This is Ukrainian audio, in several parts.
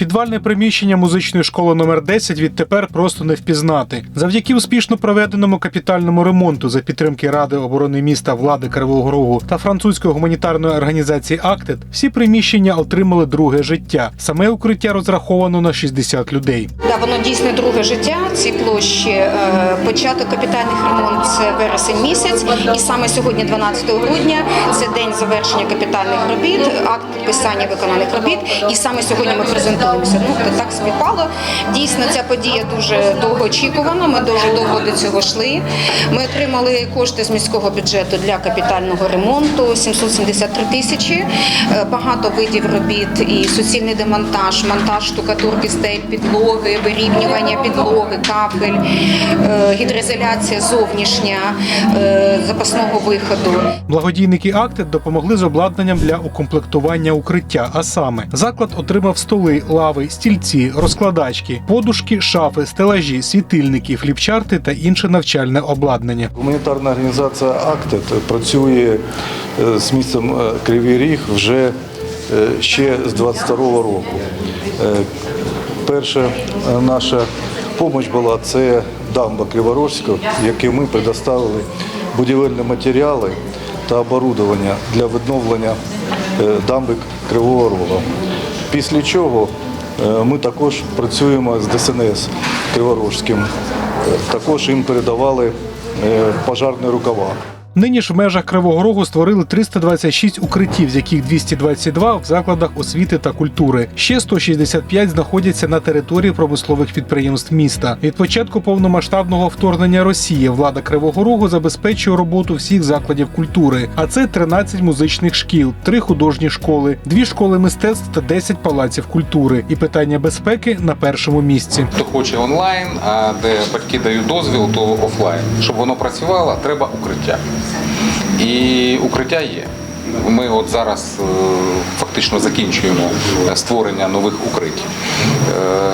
Підвальне приміщення музичної школи номер 10 відтепер просто не впізнати. Завдяки успішно проведеному капітальному ремонту за підтримки Ради оборони міста влади Кривого Рогу та французької гуманітарної організації Актед, всі приміщення отримали друге життя. Саме укриття розраховано на 60 людей. Да, воно дійсне друге життя. Ці площі е, початок капітальних ремонт це вересень місяць, і саме сьогодні, 12 грудня, це день завершення капітальних робіт, акт підписання виконаних робіт. І саме сьогодні ми презентуємося. Ну так співпало. Дійсно, ця подія дуже довго очікувана. Ми дуже довго до цього йшли. Ми отримали кошти з міського бюджету для капітального ремонту 773 тисячі. Е, Багато видів робіт і суцільний демонтаж, монтаж штукатурки, стель, підлоги, вирівнювання підлоги, кафель, е, гідроізоляція зовнішня е, запасного виходу. Благодійники Актед допомогли з обладнанням для укомплектування укриття. А саме заклад отримав столи, лави, стільці, розкладачки, подушки, шафи, стелажі, світильники, фліпчарти та інше навчальне обладнання. Гуманітарна організація «Актед» працює е, з місцем е, Кривий Ріг вже е, ще з 22-го року. Перша наша допомога була це дамба Криворожська, яке ми предоставили будівельні матеріали та оборудовання для відновлення дамби Кривого Рога. Після чого ми також працюємо з ДСНС Криворожським. Е, Також їм передавали е, пожарні рукава. Нині ж в межах Кривого Рогу створили 326 укриттів, з яких 222 в закладах освіти та культури. Ще 165 знаходяться на території промислових підприємств міста. Від початку повномасштабного вторгнення Росії влада Кривого Рогу забезпечує роботу всіх закладів культури. А це 13 музичних шкіл, 3 художні школи, 2 школи мистецтв та 10 палаців культури. І питання безпеки на першому місці. Хто хоче онлайн, а де батьки дають дозвіл, то офлайн. Щоб воно працювало, треба укриття. І укриття є. Ми от зараз е, фактично закінчуємо створення нових укриттів.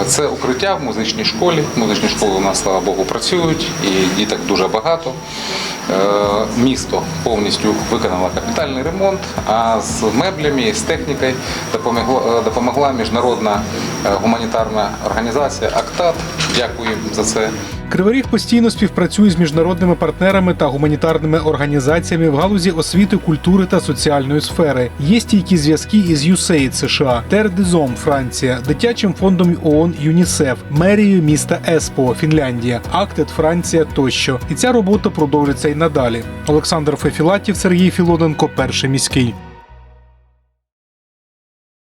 Е, Це укриття в музичній школі. Музичні школи у нас, слава Богу, працюють і діток дуже багато. Е, Місто повністю виконало капітальний ремонт, а з меблями, з технікою допомогла, допомогла міжнародна гуманітарна організація АКТАТ. Дякую їм за це. Кривий Ріг постійно співпрацює з міжнародними партнерами та гуманітарними організаціями в галузі освіти, культури та соціальної сфери. Є стійкі зв'язки із USAID США, Тердизом Франція, дитячим фондом ООН ЮНІСЕФ, мерією міста Еспо, Фінляндія, Актед Франція тощо. І ця робота продовжиться й надалі. Олександр Фефілатів, Сергій Філоненко, перший міський.